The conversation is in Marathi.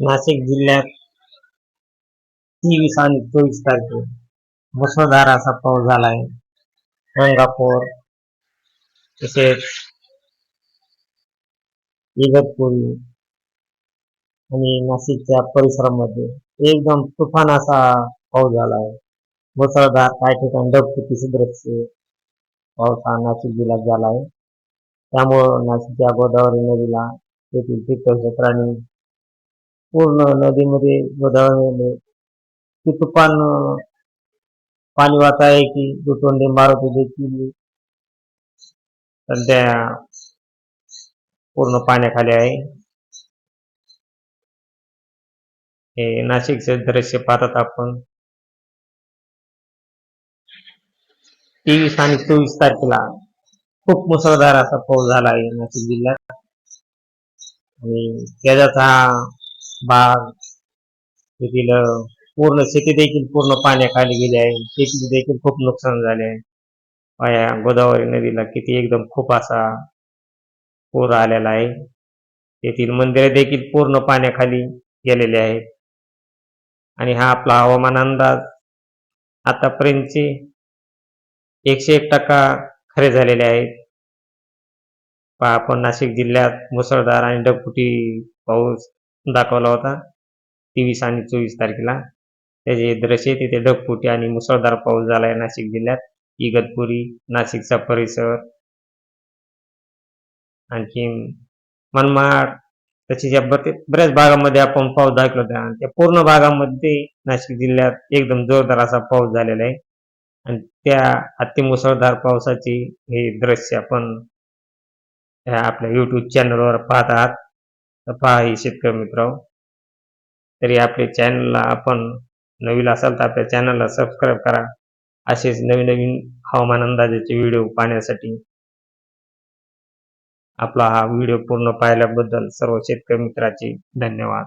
नाशिक जिल्ह्यात तेवीस आणि चोवीस तारखे मुसळधार असा पाऊस झाला आहे गंगापूर तसेच इगतपुरी आणि नाशिकच्या परिसरामध्ये एकदम तुफान असा पाऊस झाला आहे मुसळधार काही ठिकाणी ढगफुटी सदृश पाऊस हा नाशिक जिल्ह्यात झाला आहे त्यामुळं नाशिकच्या गोदावरी नदीला तेथील तीर्थक्षेत्रांनी पूर्ण नदीमध्ये गोदावरी ती तुफान पाणी वाहत आहे की दुतोंडी मारुती देखील सध्या पूर्ण पाण्याखाली आहे. हे नाशिकचे दृश्य पाहतात आपण. तेवीस आणि चोवीस तारखेला खूप मुसळधार असा पाऊस झाला आहे नाशिक जिल्ह्यात. आणि त्याचाच हा भाग तेथील पूर्ण शेती देखील पूर्ण पाण्याखाली गेली आहे. शेतीचे देखील खूप नुकसान झाले आहे. गोदावरी नदीला किती एकदम खूप असा पूर आलेला आहे. तेथील मंदिरे देखील पूर्ण पाण्याखाली गेलेले आहेत. आणि हा आपला हवामान अंदाज आतापर्यंतचे एकशे एक टक्का खरे झालेले आहेत. पहा आपण नाशिक जिल्ह्यात मुसळधार आणि ढगफुटी पाऊस दाखवला होता. तेवीस आणि चोवीस तारखेला. त्याचे दृश्य तिथे ढगफुटी आणि मुसळधार पाऊस झाला आहे नाशिक जिल्ह्यात. इगतपुरी नाशिकचा परिसर. आणखी मनमाड तसेच या बरे- बऱ्याच भागामध्ये आपण पाऊस दाखलो होता. आणि त्या पूर्ण भागामध्ये नाशिक जिल्ह्यात एकदम जोरदार असा पाऊस झालेला आहे. आणि त्या अतिमुसळधार पावसाची हे दृश्य आपण ह्या आपल्या युट्यूब चॅनलवर पाहत आहात. पहा हे शेतकरी मित्र तरी आपल्या चॅनलला आपण नवीन असाल तर आपल्या चॅनलला सबस्क्राईब करा. असेच नवीन नवीन हवामान अंदाजाचे व्हिडिओ पाहण्यासाठी. आपला हा व्हिडिओ पूर्ण पाहिल्याबद्दल सर्व शेतकरी मित्राचे धन्यवाद.